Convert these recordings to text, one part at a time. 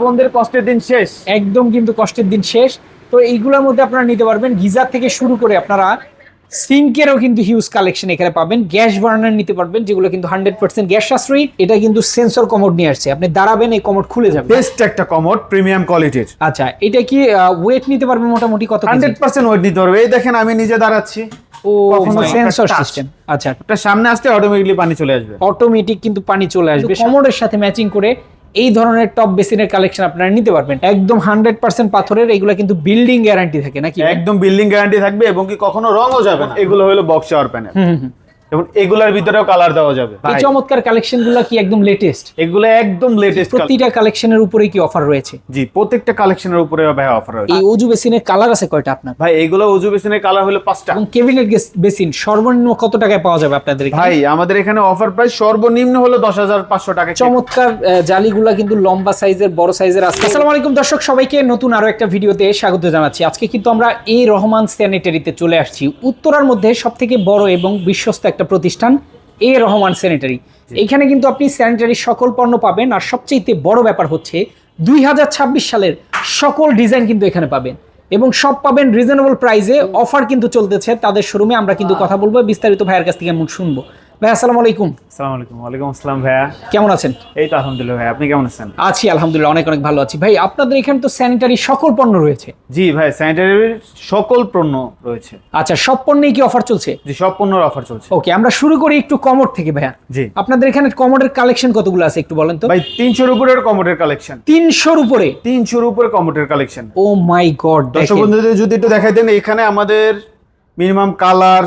বোনদের কষ্টের দিন শেষ। একদম কিন্তু কষ্টের দিন শেষ। তো এইগুলোর মধ্যে আপনারা নিতে পারবেন। গিজার থেকে শুরু করে আপনারা সিঙ্কেরও কিন্তু হিউজ কালেকশন এখানে পাবেন। গ্যাস বার্নার নিতে পারবেন যেগুলো কিন্তু হান্ড্রেড পার্সেন্ট গ্যাস সাশ্রয়ী। এটা কিন্তু সেন্সর কমোড নিয়ে আসছে। আপনি দাঁড়াবেন এই কমোড খুলে যাবে। বেস্ট একটা কমোড প্রিমিয়াম কোয়ালিটির আচ্ছা এটা কি ওয়েট নিতে পারবে মোটামুটি কত হান্ড্রেড পার্সেন্ট ওয়েট নিতে পারবে। এই দেখেন আমি নিজে দাঁড়াচ্ছি। ও সেন্সর touch। সিস্টেম আচ্ছা। সামনে আসতে অটোমেটিকলি পানি চলে আসবে। অটোমেটিক কিন্তু পানি চলে আসবে। কমোডের সাথে ম্যাচিং করে এই ধরনের টপ বেসিনের কালেকশন আপনারা নিতে পারবেন। একদম হান্ড্রেড পার্সেন্ট পাথরের এগুলো কিন্তু বিল্ডিং গ্যারান্টি থাকে নাকি একদম বিল্ডিং গ্যারান্টি থাকবে এবং কি কখনো রঙও যাবে না। এগুলো হলো বক্স শাওয়ার প্যানেল। এবং এগুলার ভিতরেও কালার দেওয়া যাবে। এই চমৎকার কালেকশনগুলো কি একদম লেটেস্ট এগুলো একদম লেটেস্ট প্রতিটা কালেকশনের উপরে কি অফার রয়েছে? জি প্রত্যেকটা কালেকশনের উপরে ভাই অফার রয়েছে। এই অজু বেসিনের কালার আছে কয়টা আপনার? ভাই এগুলো উজু বেসিনের কালার হলো পাঁচটা। এবং কেবিনেট বেসিন সর্বনিম্ন কত টাকায় পাওয়া যাবে আপনাদের ভাই আমাদের এখানে অফার প্রাইস সর্বনিম্ন হলো দশ হাজার পাঁচশো টাকা চমৎকার জালিগুলা কিন্তু লম্বা সাইজের বড় সাইজের আছে। আসসালামু আলাইকুম দর্শক সবাইকে নতুন আরও একটা ভিডিওতে স্বাগত জানাচ্ছি। আজকে কিন্তু আমরা এই রহমান স্যানিটারিতে চলে আসছি। উত্তরার মধ্যে সব থেকে বড় এবং বিশ্বস্ত একটা প্রতিষ্ঠান এ রহমান স্যানিটারি। এখানে কিন্তু আপনি স্যানিটারি সকল পণ্য পাবেন আর সবচেয়ে বড় ব্যাপার হচ্ছে দুই হাজার ছাব্বিশ সালের সকল ডিজাইন কিন্তু এখানে পাবেন। এবং সব পাবেন রিজনেবল প্রাইসে অফার কিন্তু চলতেছে তাদের শোরুমে আমরা কিন্তু কথা বলব বিস্তারিত ভাইয়ের কাছ থেকে এমন শুনব। ভাই আসসালামু আলাইকুম। আসসালামু আলাইকুম। ওয়ালাইকুম আসসালাম ভাইয়া। কেমন আছেন? এই তো আলহামদুলিল্লাহ ভাই আপনি কেমন আছেন? আছি আলহামদুলিল্লাহ অনেক অনেক ভালো আছি। ভাই আপনাদের এখানে তো স্যানিটারি সকল পণ্য রয়েছে। জি ভাই স্যানিটারির সকল পণ্য রয়েছে। আচ্ছা সব পণ্যেই কি অফার চলছে? জি সব পণ্যের অফার চলছে। ওকে আমরা শুরু করি একটু কমোড থেকে ভাইয়া। জি। আপনাদের এখানে কমোডের কালেকশন কতগুলো আছে একটু বলেন তো? ভাই তিনশোর উপরের কমোডের কালেকশন তিনশোর উপরে? তিনশোর উপরে কমোডের কালেকশন ও মাই গড দর্শক বন্ধুদের যদি একটু দেখাই দেন এখানে আমাদের মিনিমাম কালার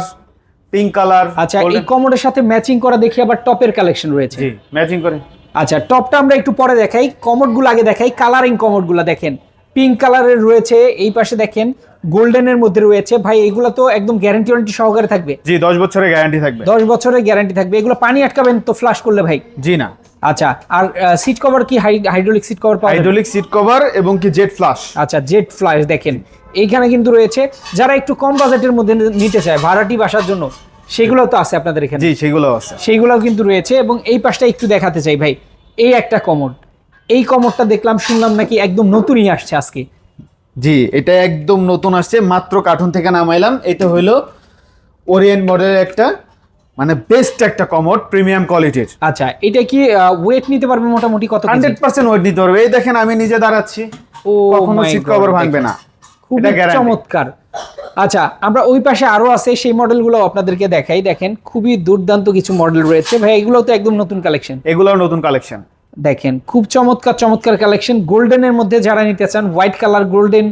পিঙ্ক কালার আচ্ছা এই কমোডের সাথে ম্যাচিং করা দেখি আবার টপের কালেকশন রয়েছে। জি ম্যাচিং করে। আচ্ছা টপটা আমরা একটু পরে দেখাই। কমোডগুলো আগে দেখাই। কালারিং কমোডগুলো দেখেন। পিঙ্ক কালারের রয়েছে এই পাশে দেখেন। গোল্ডেনের মধ্যে রয়েছে। ভাই এগুলো তো একদম গ্যারান্টি ওয়ারেন্টি সহকারে থাকবে। জি দশ বছরের গ্যারান্টি থাকবে। দশ বছরের গ্যারান্টি থাকবে। এগুলো পানি আটকাবেন তো ফ্লাশ করলে ভাই? জি না। আচ্ছা আর সিট কভার কি হাইড্রোলিক সিট কভার পাওয়া? হাইড্রোলিক সিট কভার এবং কি জেট ফ্লাশ আচ্ছা জেট ফ্লাশ দেখেন। এইখানে কিন্তু রয়েছে। যারা একটু কম বাজেটের মধ্যে নিতে চায় ভাড়াটি বাসার জন্য সেগুলো তো আছে আপনাদের এখানে। জি সেগুলো আছে। সেইগুলোও কিন্তু রয়েছে এবং এই পাশটা একটু দেখাতে চাই ভাই। এই একটা কমোড। এই কমোডটা দেখলাম শুনলাম নাকি একদম নতুনই আসছে আজকে। জি এটা একদম নতুন আসছে মাত্র কার্টুন থেকে নামাইলাম। এটা হইল ওরিয়েন্ট মডেলের একটা মানে বেস্ট একটা কমোড প্রিমিয়াম কোয়ালিটির। আচ্ছা এটা কি ওয়েট নিতে পারবে মোটামুটি কত কেজি? হান্ড্রেড পার্সেন্ট ওয়েট নিতে পারবে। এই দেখেন আমি নিজে দাঁড়াচ্ছি। ও কখনো my সিট কভার ভাঙবে না। খুব চমৎকার। আচ্ছা আমরা ওই পাশে আরও আছে সেই মডেলগুলো আপনাদেরকে দেখাই। দেখেন খুবই দুর্দান্ত কিছু মডেল রয়েছে। ভাই এগুলো তো একদম নতুন কালেকশন এগুলোও নতুন কালেকশন দেখেন খুব চমৎকার চমৎকার কালেকশন গোল্ডেনের মধ্যে যারা নিতে চান হোয়াইট কালার গোল্ডেন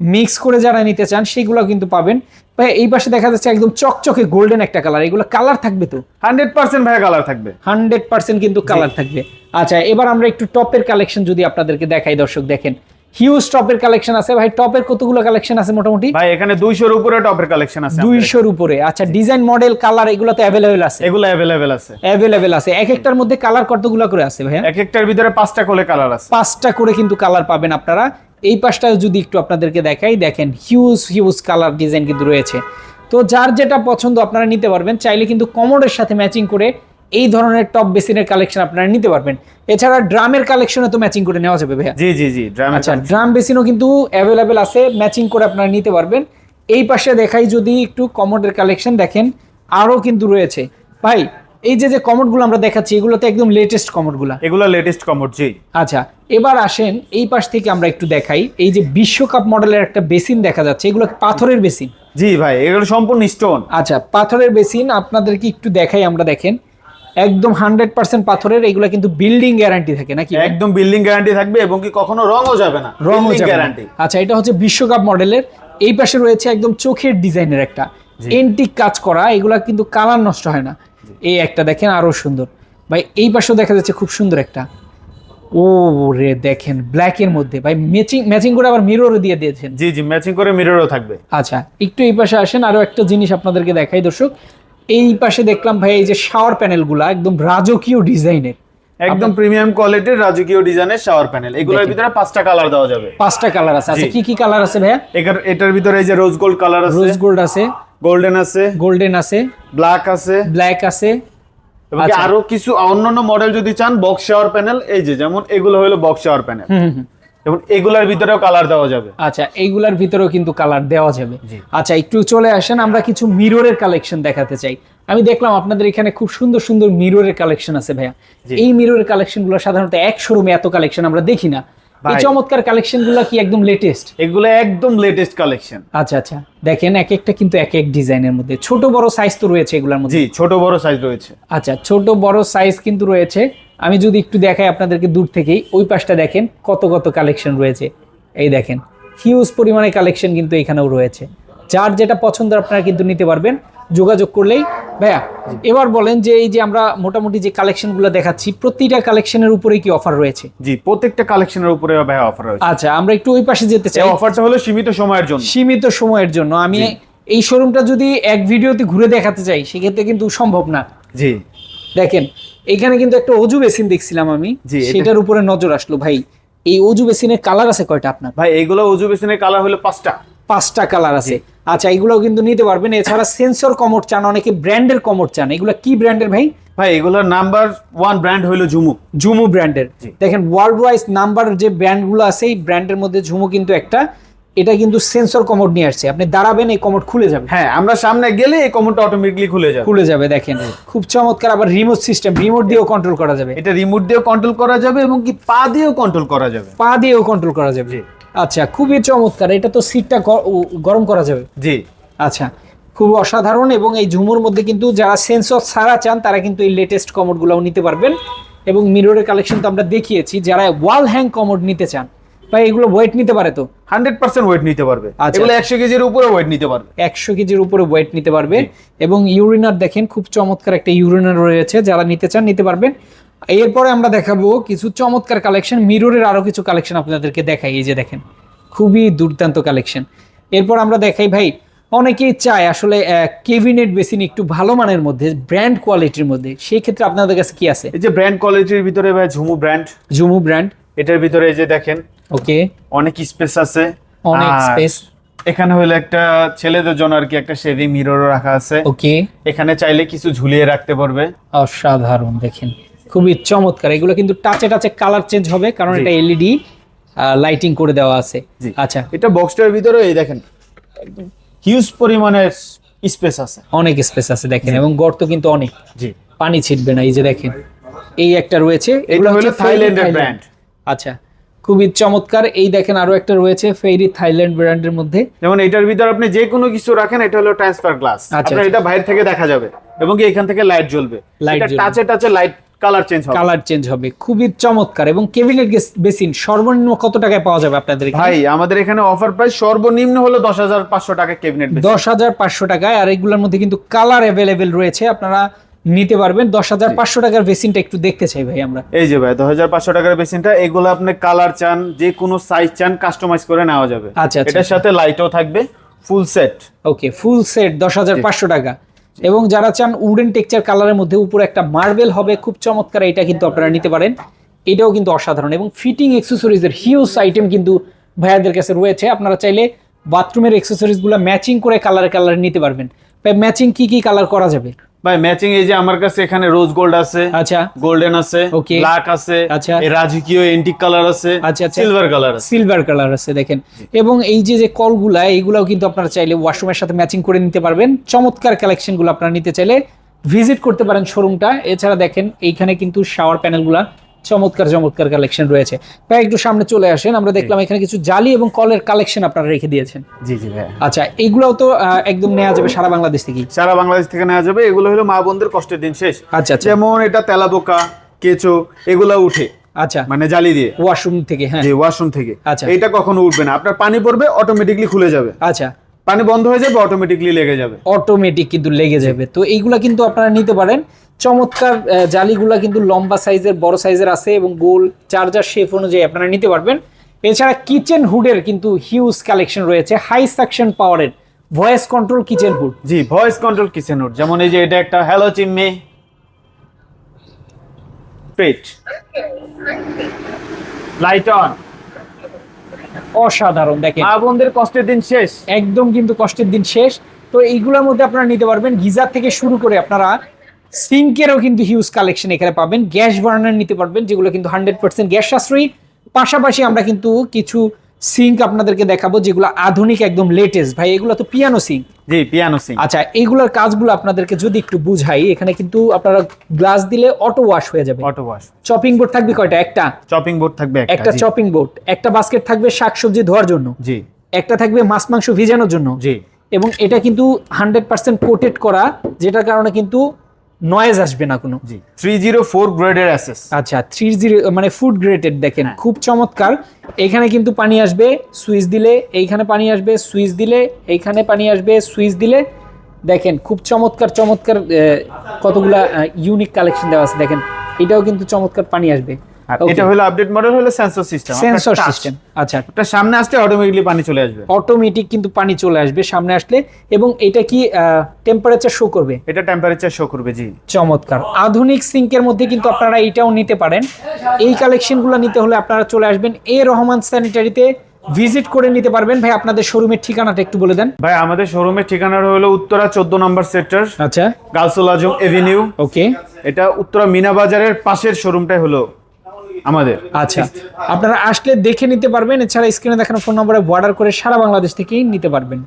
মিক্স করে যারা নিতে চান সেগুলো কিন্তু পাবেন। ভাই এই পাশে দেখা যাচ্ছে একদম চকচকে গোল্ডেন একটা কালার এগুলো কালার থাকবে তো? হান্ড্রেড পার্সেন্ট ভাইয়া কালার থাকবে। হান্ড্রেড পার্সেন্ট কিন্তু কালার থাকবে। আচ্ছা এবার আমরা একটু টপের কালেকশন যদি আপনাদেরকে দেখাই দর্শক দেখেন। হিউজ টপের কালেকশন আছে। ভাই টপের কতগুলো কালেকশন আছে মোটামুটি? ভাই এখানে দুইশোর উপরে টপের কালেকশন আছে আমাদের। দুইশোর উপরে। আচ্ছা ডিজাইন মডেল কালার এগুলো তো অ্যাভেলেবেল আছে। এগুলো অ্যাভেলেবেল আছে। অ্যাভেলেবেল আছে। এক একটার মধ্যে কালার কতগুলো করে আছে ভাই এক একটার ভিতরে পাঁচটা করে কালার আছে। পাঁচটা করে কিন্তু কালার পাবেন আপনারা। এই পাশটা যদি একটু আপনাদেরকে দেখাই দেখেন হিউজ হিউজ কালার ডিজাইন কিন্তু রয়েছে। তো যার যেটা পছন্দ আপনারা নিতে পারবেন চাইলে কিন্তু কমোডের সাথে ম্যাচিং করে এই ধরনের টপ বেসিনের কালেকশন আপনারা নিতে পারবেন। এছাড়া ড্রামের কালেকশনও তো ম্যাচিং করে নেওয়া যাবে ভাইয়া। জি জি জি ড্রাম আচ্ছা ড্রাম বেসিনও কিন্তু অ্যাভেলেবেল আছে ম্যাচিং করে আপনারা নিতে পারবেন। এই পাশে দেখাই যদি একটু কমোডের কালেকশন দেখেন আরও কিন্তু রয়েছে। ভাই এই যে যে কমোডগুলো আমরা দেখাচ্ছি এগুলো তো একদম লেটেস্ট কমোডগুলো এগুলো লেটেস্ট কমোড জি। আচ্ছা এবার আসেন এই পাশ থেকে আমরা একটু দেখাই। এই যে বিশ্বকাপ মডেলের একটা বেসিন দেখা যাচ্ছে এগুলো পাথরের বেসিন জি ভাই এগুলো সম্পূর্ণ স্টোন আচ্ছা পাথরের বেসিন আপনাদেরকে একটু দেখাই আমরা দেখেন। একদম হান্ড্রেড পার্সেন্ট পাথরের এগুলো কিন্তু বিল্ডিং গ্যারান্টি থাকে নাকি? একদম বিল্ডিং গ্যারান্টি থাকবে এবং কি কখনো রঙও যাবে না রং গ্যারান্টি আচ্ছা এটা হচ্ছে বিশ্বকাপ মডেলের এই পাশে রয়েছে একদম চোখের ডিজাইনের একটা এন্টিক কাজ করা এগুলা কিন্তু কালার নষ্ট হয় না। এই একটা দেখেন আরও সুন্দর। ভাই এই পাশেও দেখা যাচ্ছে খুব সুন্দর একটা। ও রে দেখেন ব্ল্যাক এর মধ্যে। ভাই ম্যাচিং ম্যাচিং করে আবার মিরর দিয়ে দিয়েছেন। জি জি ম্যাচিং করে মিররও থাকবে। আচ্ছা একটু এই পাশে আসেন আরও একটা জিনিস আপনাদেরকে দেখাই দর্শক। এই পাশে দেখলাম ভাই এই যে শাওয়ার প্যানেলগুলা একদম রাজকীয় ডিজাইনের। একদম প্রিমিয়াম কোয়ালিটির রাজকীয় ডিজাইনের শাওয়ার প্যানেল এগুলোর ভিতরে পাঁচটা কালার দেওয়া যাবে। পাঁচটা কালার আছে। আচ্ছা কি কি কালার আছে ভাইয়া? এটার এটার ভিতরে এই যে রোজ গোল্ড কালার আছে। রোজ গোল্ড আছে। গোল্ডেন আছে। গোল্ডেন আছে। ব্ল্যাক আছে। ব্ল্যাক আছে। আচ্ছা। আরও কিছু অন্যান্য মডেল যদি চান বক্স শাওয়ার প্যানেল এই যে যেমন এগুলো হলো বক্স শাওয়ার প্যানেল এগুলার ভিতরেও কালার দেওয়া যাবে। আচ্ছা এইগুলার ভিতরেও কিন্তু কালার দেওয়া যাবে। আচ্ছা একটু চলে আসেন আমরা কিছু মিররের কালেকশন দেখাতে চাই। আমি দেখলাম আপনাদের এখানে খুব সুন্দর সুন্দর মিররের কালেকশন আছে ভাইয়া। এই মিররের কালেকশনগুলো সাধারণত এক শোরুমে এত কালেকশন আমরা দেখি না। এই চমৎকার কালেকশনগুলো কি একদম লেটেস্ট এগুলো একদম লেটেস্ট কালেকশন আচ্ছা আচ্ছা। দেখেন এক একটা কিন্তু এক এক ডিজাইনের মধ্যে। ছোট বড় সাইজ তো রয়েছে এগুলোর মধ্যে। জি ছোট বড় সাইজ রয়েছে। আচ্ছা ছোট বড় সাইজ কিন্তু রয়েছে। আমি যদি একটু দেখাই আপনাদেরকে দূর থেকেই ওই পাশটা দেখেন কত কত কালেকশন রয়েছে। এই দেখেন হিউজ পরিমাণে কালেকশন কিন্তু এখানেও রয়েছে। যার যেটা পছন্দ আপনারা কিন্তু নিতে পারবেন যোগাযোগ করলেই। ভাইয়া এবার বলেন যে এই যে আমরা মোটামুটি যে কালেকশনগুলো দেখাচ্ছি প্রতিটা কালেকশনের উপরেই কি অফার রয়েছে? জি প্রত্যেকটা কালেকশনের উপরে ভাই অফার রয়েছে। আচ্ছা আমরা একটু ওই পাশে যেতে চাই। অফারটা হলো সীমিত সময়ের জন্য। সীমিত সময়ের জন্য। আমি এই শোরুমটা যদি এক ভিডিওতে ঘুরে দেখাতে চাই সেক্ষেত্রে কিন্তু সম্ভব না। জি। দেখেন এখানে কিন্তু একটা অজু বেসিন দেখছিলাম আমি। সেটার উপরে নজর আসলো। ভাই এই অজু বেসিনের কালার আছে কয়টা আপনার? ভাই এগুলো উজু বেসিনের কালার হলো পাঁচটা। পাঁচটা কালার আছে। আচ্ছা এগুলোও কিন্তু নিতে পারবেন। এছাড়া সেন্সর কমোড চান অনেকে ব্র্যান্ডের কমোড চান। এগুলো কি ব্র্যান্ডের ভাই? ভাই এগুলোর নাম্বার ওয়ান ব্র্যান্ড হলো ঝুমুক ঝুমু ব্র্যান্ডের। দেখেন ওয়ার্ল্ড ওয়াইজ নাম্বার যে ব্র্যান্ডগুলো আছে এই ব্র্যান্ডের মধ্যে ঝুমু কিন্তু একটা। এটা কিন্তু সেন্সর কমোড নিয়ে আসছে। আপনি দাঁড়াবেন এই কমোড খুলে যাবে। হ্যাঁ আমরা সামনে গেলে এই কমনটা অটোমেটিকলি খুলে যাবে। খুলে যাবে দেখেন। খুব চমৎকার আবার রিমোট সিস্টেম রিমোট দিয়েও কন্ট্রোল করা যাবে। এটা রিমোট দিয়েও কন্ট্রোল করা যাবে এবং কি পা দিয়েও কন্ট্রোল করা যাবে। পা দিয়েও কন্ট্রোল করা যাবে। জি। আচ্ছা খুবই চমৎকার। এটা তো সিটটা গরম করা যাবে। জি। আচ্ছা খুব অসাধারণ এবং এই ঝুমুর মধ্যে কিন্তু যারা সেন্সর ছাড়া চান তারা কিন্তু এই লেটেস্ট কমোডগুলোও নিতে পারবেন। এবং মিররের কালেকশন তো আমরা দেখিয়েছি। যারা ওয়াল হ্যাং কমোড নিতে চান বা এগুলো ওয়েট নিতে পারে তো। হান্ড্রেড পার্সেন্ট ওয়েট নিতে পারবে। আচ্ছা, এগুলো। একশো কেজির উপরে ওয়েট নিতে পারবে। একশো কেজির উপরে ওয়েট নিতে পারবে। এবং ইউরিনার দেখেন খুব চমৎকার একটা ইউরিনার রয়েছে। যারা নিতে চান নিতে পারবেন। এরপরে আমরা দেখাবো কিছু চমৎকার কালেকশন মিররের আরও কিছু কালেকশন আপনাদেরকে দেখাই। এই যে দেখেন খুবই দুর্দান্ত কালেকশন এরপর আমরা দেখাই ভাই অনেকেই চায় আসলে কেবিনেট বেসিন একটু ভালো মানের মধ্যে ব্র্যান্ড কোয়ালিটির মধ্যে। সেই ক্ষেত্রে আপনাদের কাছে কি আছে? এই যে ব্র্যান্ড কোয়ালিটির ভিতরে ভাই ঝুমু ব্র্যান্ড ঝুমু ব্র্যান্ড এটার ভিতরে এই যে দেখেন ওকে অনেক স্পেস আছে। অনেক স্পেস এখানে হলো একটা ছেলেদের জন্য আর কি একটা শেভিং মিররও রাখা আছে। ওকে এখানে চাইলে কিছু ঝুলিয়ে রাখতে পারবে। অসাধারণ দেখেন। খুবই চমৎকার। এগুলো কিন্তু টাচে টাচে কালার চেঞ্জ হবে কারণ। এটা এলইডি লাইটিং করে দেওয়া আছে। আচ্ছা। এটা বক্সটার ভিতরে এই দেখেন হিউজ পরিমাণের স্পেস আছে। অনেক স্পেস আছে দেখেন এবং গর্ত কিন্তু অনেক। জি। পানি ছিটবে না এই যে দেখেন। এই একটা রয়েছে এগুলো হলো থাইল্যান্ডের থাইল্যান্ড। ব্র্যান্ড আচ্ছা। খুবই চমৎকার। এই দেখেন আরও একটা রয়েছে ফেরি থাইল্যান্ড ব্র্যান্ডের মধ্যে। যেমন এটার ভিতরে আপনি যে কোনো কিছু রাখেন এটা হলো ট্রান্সফার গ্লাস আচ্ছা, আপনার আচ্ছা। এটা বাইরে থেকে দেখা যাবে এবং কি এখান থেকে লাইট জ্বলবে। এটা টাচে টাচে লাইট কালার চেঞ্জ হবে। কালার চেঞ্জ হবে। খুবই চমৎকার এবং কেবিনেট বেসিন সর্বনিম্ন কত টাকায় পাওয়া যাবে আপনাদের ভাই আমাদের এখানে অফার প্রাইস সর্বনিম্ন হলো দশ হাজার পাঁচশো টাকা ক্যাবিনেট দশ হাজার পাঁচশো টাকায় আর এগুলোর মধ্যে কিন্তু কালার অ্যাভেলেবেল রয়েছে। আপনারা নিতে পারবেন। দশ হাজার পাঁচশো টাকার বেসিনটা একটু দেখতে চাই ভাই আমরা। এই যে ভাই দশ হাজার পাঁচশো টাকার বেসিনটা এগুলো আপনি কালার চান যে কোনো সাইজ চান কাস্টমাইজ করে নেওয়া যাবে। আচ্ছা, আচ্ছা। এটার সাথে লাইটও থাকবে ফুল সেট ওকে ফুল সেট দশ হাজার পাঁচশো টাকা। এবং যারা চান উডেন টেক্সচার কালারের মধ্যে উপরে একটা মার্বেল হবে খুব চমৎকার এটা কিন্তু আপনারা নিতে পারেন। এটাও কিন্তু অসাধারণ। এবং ফিটিং এক্সেসরিজের হিউজ আইটেম কিন্তু ভাইয়াদের কাছে রয়েছে। আপনারা চাইলে বাথরুমের এক্সেসরিজগুলো ম্যাচিং করে কালারে কালারে নিতে পারবেন। ম্যাচিং কি কি কালার করা যাবে? ভাই ম্যাচিং এই যে আমার কাছে এখানে রোজ গোল্ড আছে আচ্ছা। গোল্ডেন আছে ওকে ব্ল্যাক আছে আচ্ছা। এই রাজকীয় এন্টিক কালার আছে আচ্ছা, আচ্ছা। সিলভার কালার আছে। সিলভার কালার আছে দেখেন। এবং এই যে যে কলগুলা এইগুলাও কিন্তু আপনারা চাইলে ওয়াশরুমের সাথে ম্যাচিং করে নিতে পারবেন। চমৎকার কালেকশনগুলো আপনারা নিতে চাইলে ভিজিট করতে পারেন শোরুমটা এছাড়া দেখেন এইখানে কিন্তু শাওয়ার প্যানেলগুলা চমৎকার চমৎকার কালেকশন রয়েছে। ভাই একটু সামনে চলে আসেন। আমরা দেখলাম এখানে কিছু জালি এবং কলের কালেকশন আপনারা রেখে দিয়েছেন। জি জি ভাই আচ্ছা এইগুলাও তো একদম নেওয়া যাবে সারা বাংলাদেশ থেকেই। সারা বাংলাদেশ থেকে নেওয়া যাবে। এগুলো হলো মা বোনদের কষ্টের দিন শেষ। আচ্ছা আচ্ছা। যেমন এটা তেলাবোকা কেঁচো এগুলা উঠে। আচ্ছা। মানে জালি দিয়ে। ওয়াশরুম থেকে হ্যাঁ। যে ওয়াশরুম থেকে। আচ্ছা। এটা কখনো উঠবে না। আপনার পানি পড়বে অটোমেটিকলি খুলে যাবে। আচ্ছা। পানি বন্ধ হয়ে যাবে অটোমেটিকলি লেগে যাবে। অটোমেটিক কিন্তু লেগে যাবে। তো এইগুলা কিন্তু আপনারা নিতে পারেন। চমৎকার জালিগুলা কিন্তু লম্বা সাইজের বড় সাইজের আছে এবং গোল চার্জার শেপ অনুযায়ী আপনারা নিতে পারবেন। এছাড়া কিচেন হুডের কিন্তু হিউজ কালেকশন রয়েছে। হাই সাকশন পাওয়ারের ভয়েস কন্ট্রোল কিচেন হুড জি ভয়েস কন্ট্রোল কিচেন হুড যেমন এই যে এটা একটা হ্যালো চিম্মি পেট লাইট অন অসাধারণ দেখেন। মা বোনদের কষ্টের দিন শেষ। একদম কিন্তু কষ্টের দিন শেষ। তো এইগুলোর মধ্যে আপনারা নিতে পারবেন। গিজার থেকে শুরু করে আপনারা সিঙ্কেরও কিন্তু হিউজ কালেকশন এখানে পাবেন। গ্যাস বার্নার নিতে পারবেন যেগুলো কিন্তু হান্ড্রেড পার্সেন্ট গ্যাস সাশ্রয়ী। পাশাপাশি আমরা কিন্তু কিছু সিঙ্ক আপনাদেরকে দেখাবো যেগুলো আধুনিক একদম লেটেস্ট ভাই এগুলো তো পিয়ানো সিঙ্ক। জি পিয়ানো সিং আচ্ছা এইগুলোর কাজগুলো আপনাদেরকে যদি একটু বুঝাই এখানে কিন্তু আপনারা গ্লাস দিলে অটো ওয়াশ হয়ে যাবে। অটো ওয়াশ চপিং বোর্ড থাকবে কয়টা? একটা। চপিং বোর্ড থাকবে একটা একটা চপিং বোর্ড একটা বাস্কেট থাকবে শাকসবজি ধোয়ার জন্য। জি। একটা থাকবে মাছ মাংস ভিজানোর জন্য। জি। এবং এটা কিন্তু হান্ড্রেড পার্সেন্ট কোটেড করা যেটার কারণে কিন্তু নয়েজ আসবে না কোনো। জি থ্রি জিরো ফোর গ্রেডের অ্যাসেস আচ্ছা থ্রি জিরো মানে ফুড গ্রেটেড দেখেন খুব চমৎকার। এখানে কিন্তু পানি আসবে সুইচ দিলে এইখানে পানি আসবে সুইচ দিলে এইখানে পানি আসবে সুইচ দিলে দেখেন খুব চমৎকার চমৎকার কতগুলা ইউনিক কালেকশন দেওয়া আছে দেখেন। এটাও কিন্তু চমৎকার পানি আসবে। এটা হলো আপডেট মডেল হলো সেন্সর সিস্টেম সেন্সর সিস্টেম আচ্ছা। এটা সামনে আসলে অটোমেটিকলি পানি চলে আসবে। অটোমেটিক কিন্তু পানি চলে আসবে সামনে আসলে এবং এটা কি টেম্পারেচার শো করবে? এটা টেম্পারেচার শো করবে জি। চমৎকার। আধুনিক সিঙ্কের মধ্যে কিন্তু আপনারা এইটাও নিতে পারেন। এই কালেকশনগুলো নিতে হলে আপনারা চলে আসবেন এ রহমান স্যানিটারিতে ভিজিট করে নিতে পারবেন। ভাই আপনাদের শোরুমের ঠিকানাটা একটু বলে দেন। ভাই আমাদের শোরুমের ঠিকানা হলো উত্তরা চোদ্দ নম্বর সেক্টর আচ্ছা। গালসোল আজম এভিনিউ। ওকে এটা উত্তরা মিনা বাজারের পাশের শোরুমটাই হলো। আমাদের। আচ্ছা আপনারা আসলে দেখে নিতে পারবেন। এছাড়া স্ক্রিনে দেখানো ফোন নম্বরে বর্ডার করে সারা বাংলাদেশ থেকেই নিতে পারবেন।